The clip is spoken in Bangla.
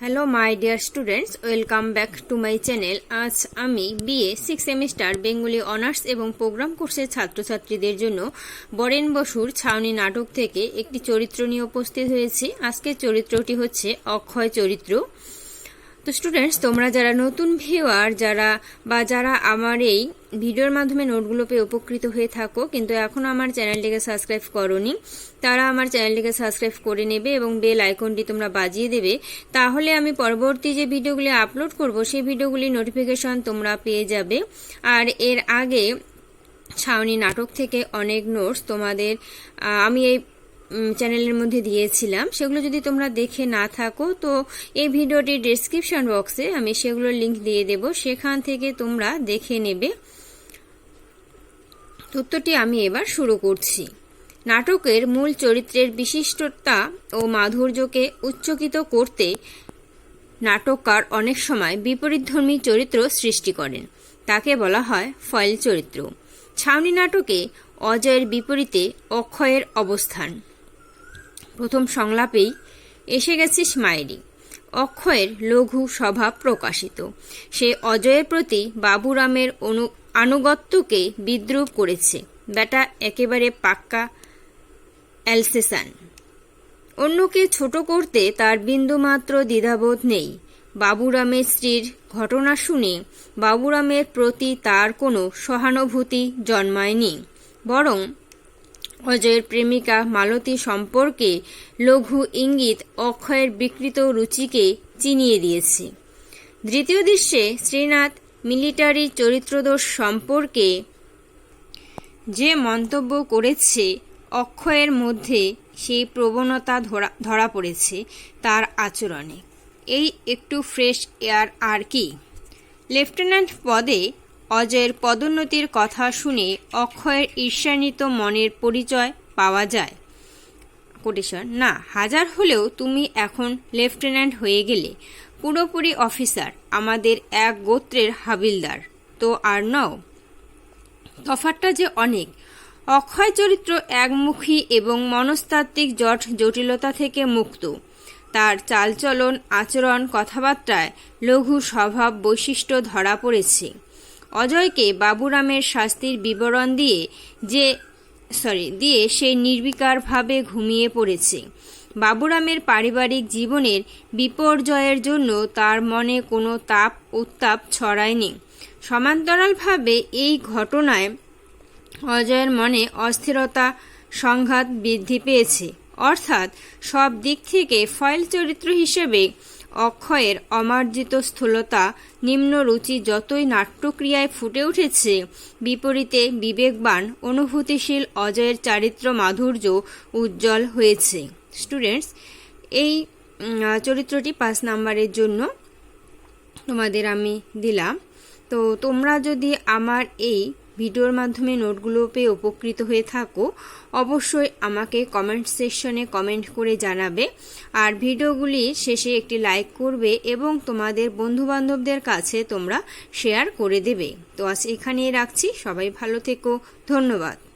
Hello my dear students welcome back to my channel আজ আমি BA six semester Bengali honours এবং প্রোগ্রাম কোর্সের ছাত্রছাত্রীদের জন্য বরেন বসুর ছাউনি নাটক থেকে একটি চরিত্র নিয়ে উপস্থিত হয়েছি। আজকের চরিত্রটি হচ্ছে অক্ষয় চরিত্র। তো স্টুডেন্টস তোমরা যারা নতুন ভিউয়ার যারা বা যারা আমার এই ভিডিওর মাধ্যমে নোটগুলো পেয়ে উপকৃত হয়ে থাকো, কিন্তু এখনও আমার চ্যানেলটিকে সাবস্ক্রাইব করনি, তারা আমার চ্যানেলটিকে সাবস্ক্রাইব করে নেবে এবং বেল আইকনটি তোমরা বাজিয়ে দেবে। তাহলে আমি পরবর্তী যে ভিডিওগুলি আপলোড করব, সেই ভিডিওগুলির নোটিফিকেশন তোমরা পেয়ে যাবে। আর এর আগে ছাউনি নাটক থেকে অনেক নোটস তোমাদের আমি এই চ্যানেলের মধ্যে দিয়েছিলাম। সেগুলো যদি তোমরা দেখে না থাকো, তো এই ভিডিওটির ডেসক্রিপশন বক্সে আমি সেগুলোর লিংক দিয়ে দেব। সেখান থেকে তোমরা দেখে নেবে। তথ্যটি আমি এবার শুরু করছি। নাটকের মূল চরিত্রের বিশিষ্টতা ও মাধুর্যকে উচ্চকিত করতে নাটককার অনেক সময় বিপরীতধর্মী চরিত্র সৃষ্টি করেন। তাকে বলা হয় ফয়েল চরিত্র। ছাউনি নাটকে অজয়ের বিপরীতে অক্ষয়ের অবস্থান। প্রথম সংলাপেই এসে গেছিস স্মাইলি। অক্ষয়ের লঘু স্বভাব প্রকাশিত। সে অজয়ের প্রতি বাবুরামের অনু, আনুগত্যকে বিদ্রুপ করেছে। বেটা একেবারে পাক্কা অ্যালসেসান অন্যকে ছোট করতে তার বিন্দুমাত্র দ্বিধাবোধ নেই। বাবুরামের স্ত্রীর ঘটনা শুনে বাবুরামের প্রতি তার কোনো সহানুভূতি জন্মায়নি। বরং অজয়ের প্রেমিকা মালতী সম্পর্কে লঘু ইঙ্গিত অক্ষয়ের বিকৃত রুচিকে চিনিয়ে দিয়েছে। দ্বিতীয় দৃশ্যে শ্রীনাথ মিলিটারি চরিত্রদোষ সম্পর্কে যে মন্তব্য করেছে অক্ষয়ের মধ্যে সেই প্রবণতা ধরা ধরা পড়েছে তার আচরণে। এই একটু ফ্রেশ এয়ার আর কি। লেফটেন্যান্ট পদে অজয়ের পদোন্নতির কথা শুনে অক্ষয়ের ঈর্ষান্বিত মনের পরিচয় পাওয়া যায়। কোটেশন, না, হাজার হলেও তুমি এখন লেফটেন্যান্ট হয়ে গেলে। পুরোপুরি অফিসার, আমাদের এক গোত্রের হাবিলদার। তো আর নও। তফাতটা যে অনেক। অক্ষয় চরিত্র একমুখী এবং মনস্তাত্ত্বিক জট জটিলতা থেকে মুক্ত। তার চালচলন, আচরণ, কথাবার্তায় লঘু স্বভাব বৈশিষ্ট্য ধরা পড়েছে। অজয়কে বাবুরামের শাস্তির বিবরণ দিয়ে যে সরি দিয়ে সে নির্বিকারভাবে ঘুমিয়ে পড়েছে। বাবুরামের পারিবারিক জীবনের বিপর্যয়ের জন্য তার মনে কোনো তাপ উত্তাপ ছড়ায়নি। সমান্তরালভাবে এই ঘটনায় অজয়ের মনে অস্থিরতা সংঘাত বৃদ্ধি পেয়েছে। অর্থাৎ সব দিক থেকে ফয়েল চরিত্র হিসেবে অক্ষয়ের অমার্জিত স্থূলতা নিম্ন রুচি যতই নাট্যক্রিয়ায় ফুটে উঠেছে, বিপরীতে বিবেকবান, অনুভূতিশীল অজয়ের চারিত্র মাধুর্য উজ্জ্বল হয়েছে। স্টুডেন্টস এই চরিত্রটি পাঁচ নাম্বারের জন্য তোমাদের আমি দিলাম। তো তোমরা যদি আমার এই ভিডিওর মাধ্যমে নোটগুলো পেয়ে উপকৃত হয়ে থাকো। অবশ্যই আমাকে কমেন্ট সেকশনে কমেন্ট করে জানাবে। আর ভিডিওগুলির শেষে একটি লাইক করবে এবং তোমাদের বন্ধুবান্ধবদের কাছে তোমরা শেয়ার করে দেবে। তো আজ এখানেই রাখছি। সবাই ভালো থেকো। ধন্যবাদ।